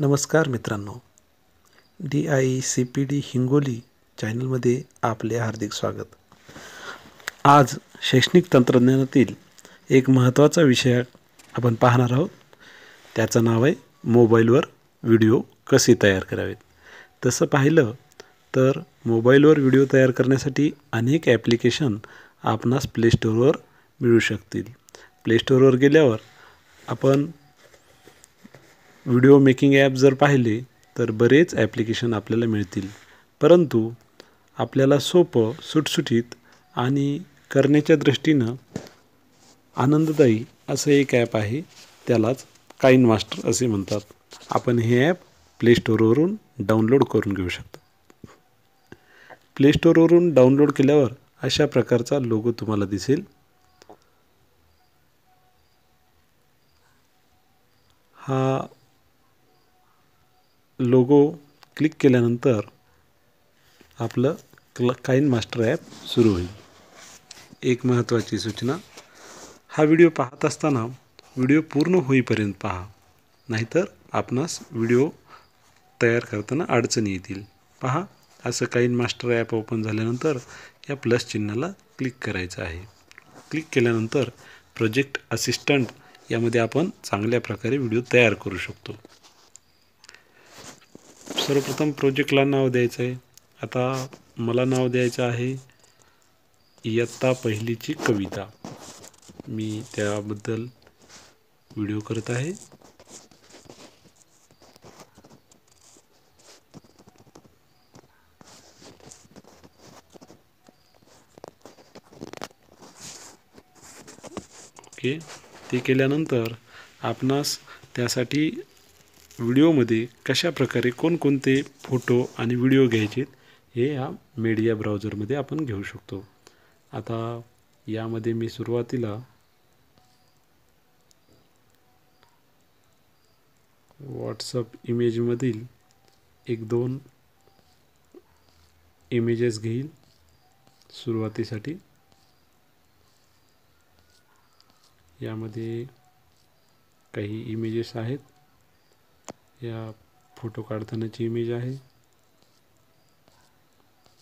नमस्कार मित्रांनो. D I C P D Hingoli चॅनलमध्ये आपले हार्दिक स्वागत. आज शैक्षणिक तंत्रज्ञानातील एक महत्त्वाचा विषय आपण पाहणार आहोत. त्याचं नाव आहे मोबाईलवर व्हिडिओ कसे तयार करावेत. तसं पाहिलं तर मोबाईलवर व्हिडिओ तयार करण्यासाठी अनेक ॲप्लिकेशन आपणास प्ले स्टोअरवर मिळू शकतील. प्ले स्टोअरवर गेल्यावर आपण व्हिडिओ मेकिंग ॲप जर पाहिले तर बरेच ॲप्लिकेशन आपल्याला मिळतील. परंतु आपल्याला सोपं सुटसुटीत आणि करण्याच्या दृष्टीनं आनंददायी असं एक ॲप आहे त्यालाच काईन मास्टर असे म्हणतात. आपण हे ॲप प्ले स्टोअरवरून डाउनलोड करून घेऊ शकतो. प्ले स्टोअरवरून डाउनलोड केल्यावर अशा प्रकारचा लोगो तुम्हाला दिसेल. हा लोगो क्लिक केल्यानंतर आपलं क्ल काइन मास्टर ॲप सुरू होईल. एक महत्त्वाची सूचना हा व्हिडिओ पाहत असताना व्हिडिओ पूर्ण होईपर्यंत पहा. नाहीतर आपणास व्हिडिओ तयार करताना अडचणी येतील. पहा असं काइन मास्टर ॲप ओपन झाल्यानंतर या प्लस चिन्हाला क्लिक करायचं आहे. क्लिक केल्यानंतर प्रोजेक्ट असिस्टंट यामध्ये आपण चांगल्या प्रकारे व्हिडिओ तयार करू शकतो. सर्वप्रथम प्रोजेक्टला नाव द्यायचं आहे आता मला नाव द्यायचं आहे इयत्ता पहिलीची कविता. मी त्याबद्दल व्हिडिओ करत आहे. ओके. ते केल्यानंतर आपणास त्यासाठी व्हिडिओमध्ये कशा प्रकारे कोणकोणते फोटो आणि व्हिडिओ घ्यायचे हे या मीडिया ब्राउझरमध्ये आपण घेऊ शकतो. आता यामध्ये मी सुरुवातीला व्हॉट्सअप इमेजमधील एक दोन इमेजेस घेईल सुरुवातीसाठी. यामध्ये काही इमेजेस आहेत. या फोटो काढतानाची इमेज आहे.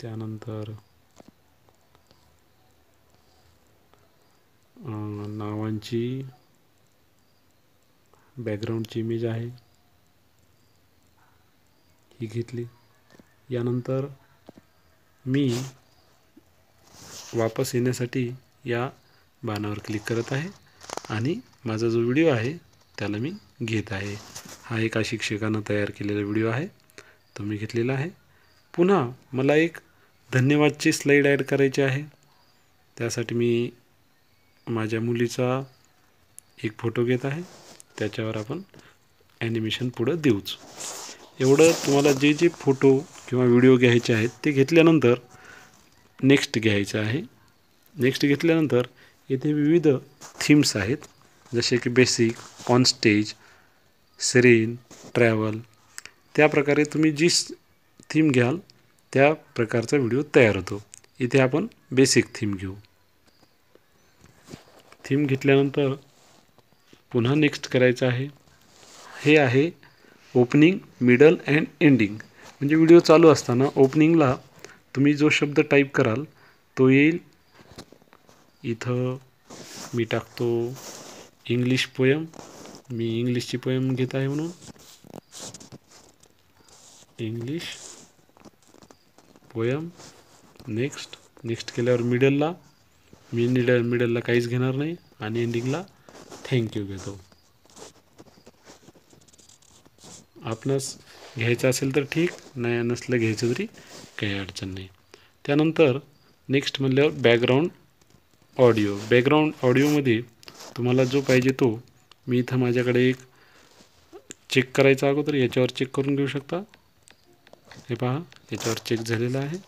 त्यानंतर नावांची बॅकग्राऊंडची इमेज आहे. ही घेतली. यानंतर मी वापस येण्यासाठी या बाणावर क्लिक करत आहे. आणि माझा जो व्हिडिओ आहे त्याला मी घेत आहे. हा एका शिक्षकानं तयार केलेला व्हिडिओ आहे. तो मी घेतलेला आहे. पुन्हा मला एक धन्यवादची स्लाईड ॲड करायची आहे. त्यासाठी मी माझ्या मुलीचा एक फोटो घेत आहे. त्याच्यावर आपण ॲनिमेशन पुढं देऊच. एवढं तुम्हाला जे जे फोटो किंवा व्हिडिओ घ्यायचे आहेत ते घेतल्यानंतर नेक्स्ट घ्यायचं आहे. नेक्स्ट घेतल्यानंतर इथे विविध थीम्स आहेत. जसे की basic on stage serene travel त्या प्रकारे तुम्ही जी थीम घ्याल त्या प्रकारचा व्हिडिओ तयार होतो. इथे आपण बेसिक थीम घेऊ. थीम घेतल्यानंतर पुन्हा नेक्स्ट करायचं आहे. हे आहे ओपनिंग मिडल अँड एंडिंग म्हणजे व्हिडिओ चालू असताना ओपनिंगला तुम्ही जो शब्द टाईप कराल तो येईल. इथं मी टाकतो इंग्लिश पोयम मी इंग्लिशची पोयम घेत आहे म्हणून. इंग्लिश पोयम नेक्स्ट नेक्स्ट केल्यावर मिडलला मी निडल मिडलला काहीच घेणार नाही. आणि एंडिंगला थँक्यू घेतो. आपणास घ्यायचं असेल तर ठीक नाही नसलं घ्यायचं तरी काही अडचण नाही. त्यानंतर नेक्स्ट म्हणल्यावर बॅकग्राऊंड ऑडिओ बॅकग्राऊंड ऑडिओमध्ये तुम्हाला जो पाहिजे तो मी इथं माझ्याकडे एक चेक करायचा अगोदर याच्यावर चेक करून घेऊ शकता. हे पहा याच्यावर चेक झालेला आहे.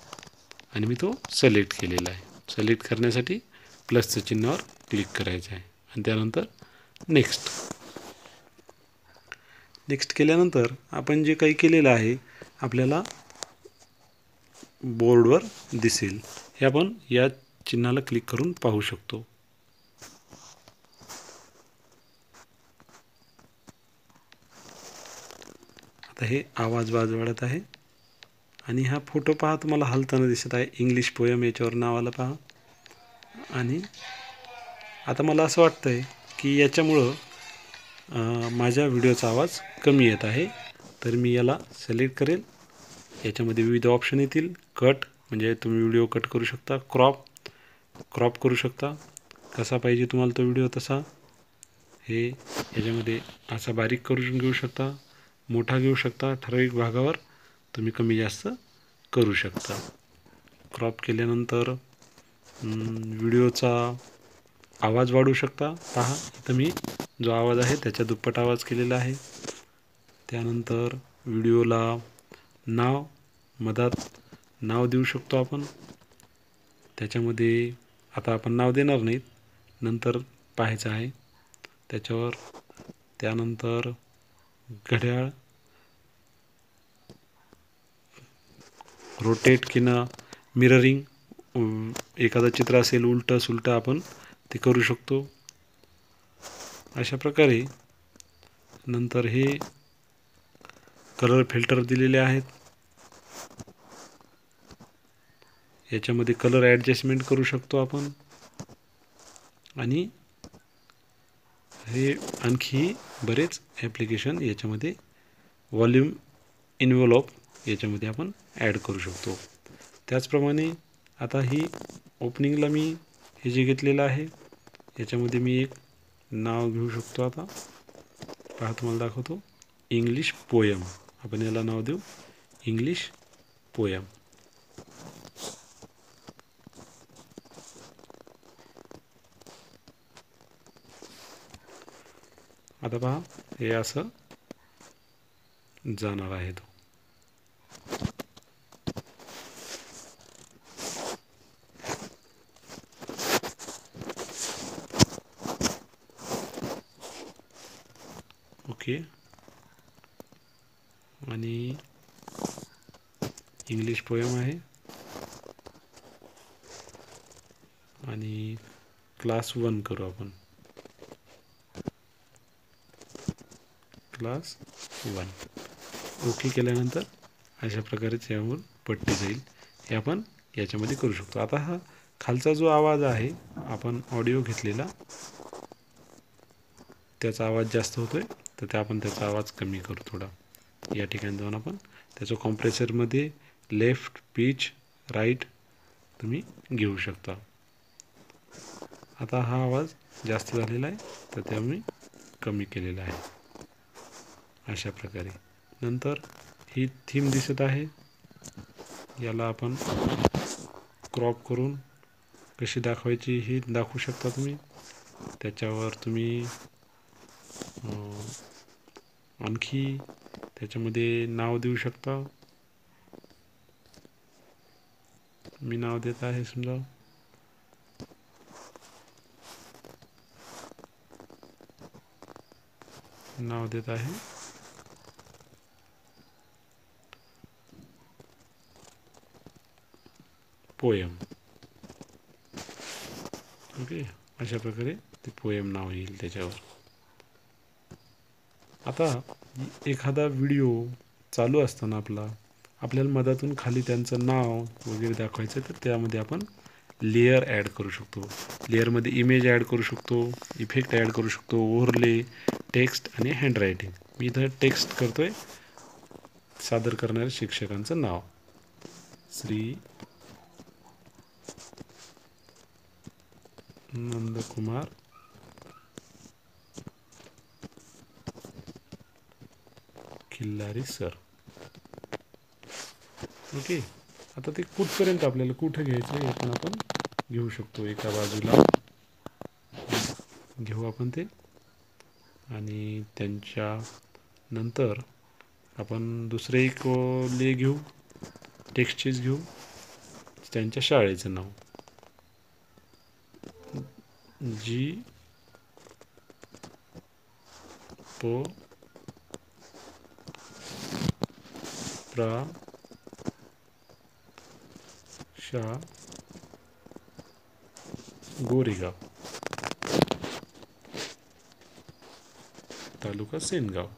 आणि मी तो सिलेक्ट केलेला आहे. सिलेक्ट करण्यासाठी प्लसचं चिन्हावर क्लिक करायचं आहे. आणि त्यानंतर नेक्स्ट नेक्स्ट केल्यानंतर आपण जे काही केलेलं आहे आपल्याला बोर्डवर दिसेल. हे आपण या चिन्हाला क्लिक करून पाहू शकतो. आता हे आवाज बाज वाढत आहे. आणि हा फोटो पहा तुम्हाला हलताना दिसत आहे. इंग्लिश पोयम याच्यावर नाव आलं पहा. आणि आता मला असं वाटतं आहे की याच्यामुळं माझ्या व्हिडिओचा आवाज कमी येत आहे. तर मी याला सिलेक्ट करेल. याच्यामध्ये विविध ऑप्शन येतील. कट म्हणजे तुम्ही व्हिडिओ कट करू शकता. क्रॉप क्रॉप करू शकता. कसा पाहिजे तुम्हाला तो व्हिडिओ तसा. हे याच्यामध्ये असा बारीक करून घेऊ शकता. मोठा घेऊ शकता ठराविक भागावर तुम्ही कमी जास्त करू शकता. क्रॉप केल्यानंतर व्हिडिओचा आवाज वाढवू शकता. पहा इथं मी जो आवाज आहे त्याच्या दुप्पट आवाज केलेला आहे. त्यानंतर व्हिडिओला नाव मधात नाव देऊ शकतो आपण. त्याच्यामध्ये आता आपण नाव देणार नाहीत. नंतर पाहायचं आहे. त्याच्यावर त्यानंतर घड्याळ रोटेट किंवा मिररिंग एखादं चित्र असेल उलटं सुलटं आपण ते करू शकतो. अशा प्रकारे नंतर हे कलर फिल्टर दिलेले आहेत. याच्यामध्ये कलर ॲडजस्टमेंट करू शकतो आपण. आणि हे आणखी बरेच ॲप्लिकेशन याच्यामध्ये व्हॉल्यूम इन्व्हॉल्प याच्यामध्ये आपण ॲड करू शकतो. त्याचप्रमाणे आता ही ओपनिंगला मी हे जे घेतलेलं आहे याच्यामध्ये मी एक नाव घेऊ शकतो आता. पहा तुम्हाला दाखवतो. इंग्लिश पोयम आपण याला नाव देऊ. इंग्लिश पोयम आता पहा हे असं जाणार आहे तो. ओके. आणि इंग्लिश पोयम आहे. आणि क्लास वन करू आपण. क्लास वन ओके केल्यानंतर अशा प्रकारेच यावर पट्टी जाईल. हे आपण याच्यामध्ये करू शकतो. आता हा खालचा जो आवाज आहे आपण ऑडिओ घेतलेला त्याचा आवाज जास्त होतो आहे तर ते आपण त्याचा आवाज कमी करू थोडा. या ठिकाणी जाऊन आपण त्याचं कॉम्प्रेसरमध्ये लेफ्ट पीच राईट तुम्ही घेऊ शकता. आता हा आवाज जास्त झालेला आहे तर त्या मी कमी केलेला आहे. अशा प्रकारे. नंतर ही थीम दिसत आहे. याला आपण क्रॉप करून कशी दाखवायची ही दाखवू शकता तुम्ही. त्याच्यावर तुम्ही आणखी त्याच्यामध्ये नाव देऊ शकता. मी नाव देत आहे समजा. नाव देत आहे. पोयम ओके अशा प्रकारे ते पोयम नाव येईल त्याच्यावर. आता एखादा व्हिडिओ चालू असताना आपला आपल्याला मधातून खाली त्यांचं नाव वगैरे दाखवायचं तर त्यामध्ये आपण लेअर ॲड करू शकतो. लेअरमध्ये इमेज ॲड करू शकतो इफेक्ट ॲड करू शकतो ओव्हरले टेक्स्ट आणि हँडरायटिंग मी इथं टेक्स्ट करतो आहे सादर करणाऱ्या शिक्षकांचं नाव. श्री नंदकुमार किल्लारी सर ओके आता ते कुठपर्यंत आपल्याला कुठं घ्यायचं हे पण आपण घेऊ शकतो एका बाजूला. घेऊ आपण ते. आणि त्यांच्या नंतर आपण दुसरे एक ले घेऊ. टेक्स्टचीच घेऊ. त्यांच्या शाळेचं नाव. जी पो प्रा शा गोरेगाव तालुका सेनगाव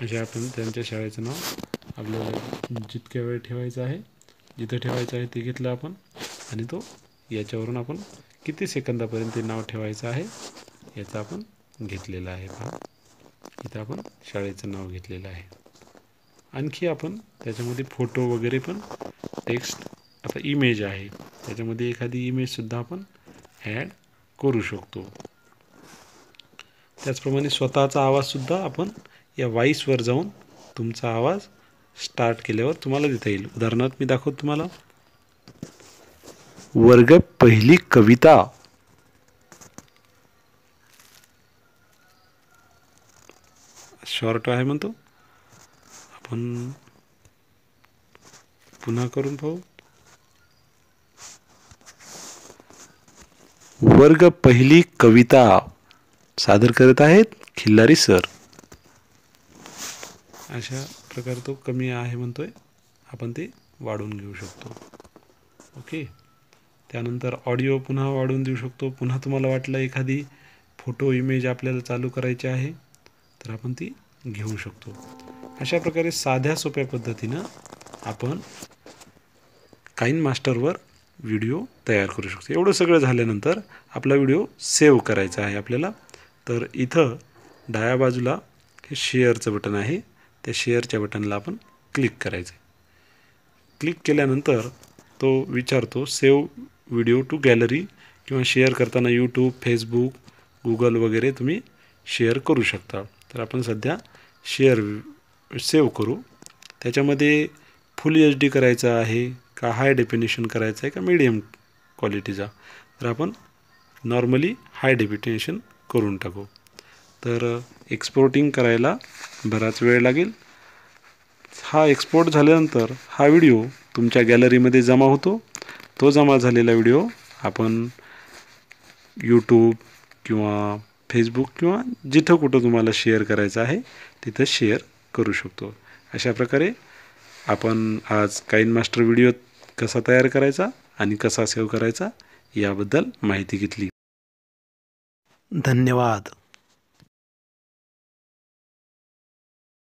अशा आपण त्यांच्या शाळेचं नाव आपल्याला जितक्या वेळ ठेवायचं आहे जिथं ठेवायचं आहे ते घेतलं आपण. आणि तो याच्यावरून आपण किती सेकंदापर्यंत ते नाव ठेवायचं आहे याचं आपण घेतलेलं आहे पहा इथं आपण शाळेचं नाव घेतलेलं आहे. आणखी आपण त्याच्यामध्ये फोटो वगैरे पण टेक्स्ट आता इमेज आहे. त्याच्यामध्ये एखादी इमेजसुद्धा आपण ॲड करू शकतो. त्याचप्रमाणे स्वतःचा आवाजसुद्धा आपण या वाईसवर जाऊन तुमचा आवाज स्टार्ट केल्यावर तुम्हाला देता येईल. उदाहरणार्थ मी दाखवतो तुम्हाला. वर्ग पहिली कविता. शॉर्ट आहे म्हणतो. आपण पुन्हा करून पाहू. वर्ग पहिली कविता. सादर करत आहेत खिल्लारी सर. अशा प्रकारे तो कमी आहे म्हणतो आहे आपण ते वाढवून घेऊ शकतो. ओके? त्यानंतर ऑडिओ पुन्हा वाढवून देऊ शकतो. पुन्हा तुम्हाला वाटलं एखादी फोटो इमेज आपल्याला चालू करायची आहे तर आपण ती घेऊ शकतो. अशा प्रकारे साध्या सोप्या पद्धतीनं आपण काइन मास्टरवर व्हिडिओ तयार करू शकतो. एवढं सगळं झाल्यानंतर आपला व्हिडिओ सेव्ह करायचा आहे आपल्याला. तर इथं डाव्या बाजूला हे शेअरचं बटन आहे. त्या शेअरच्या बटनला आपण क्लिक करायचं आहे क्लिक केल्यानंतर तो विचारतो सेव्ह व्हिडिओ टू गॅलरी किंवा शेअर करताना यूट्यूब फेसबुक गुगल वगैरे तुम्ही शेअर करू शकता. तर आपण सध्या शेअर सेव्ह करू. त्याच्यामध्ये फुल एच डी करायचा आहे का हाय डेफिनेशन करायचं आहे का मीडियम क्वालिटीचा. तर आपण नॉर्मली हाय डेफिनेशन करून टाकू. तर एक्सपोर्टिंग करायला बराच वेळ लागेल. हा एक्सपोर्ट झाल्यानंतर हा व्हिडिओ तुमच्या गॅलरीमध्ये जमा होतो. तो जमा झालेला व्हिडिओ आपण यूट्यूब किंवा फेसबुक किंवा जिथं कुठं तुम्हाला शेअर करायचं आहे तिथं शेअर करू शकतो. अशा प्रकारे आपण आज काईन मास्टर व्हिडिओ कसा तयार करायचा आणि कसा सेव्ह करायचा याबद्दल माहिती घेतली. धन्यवाद.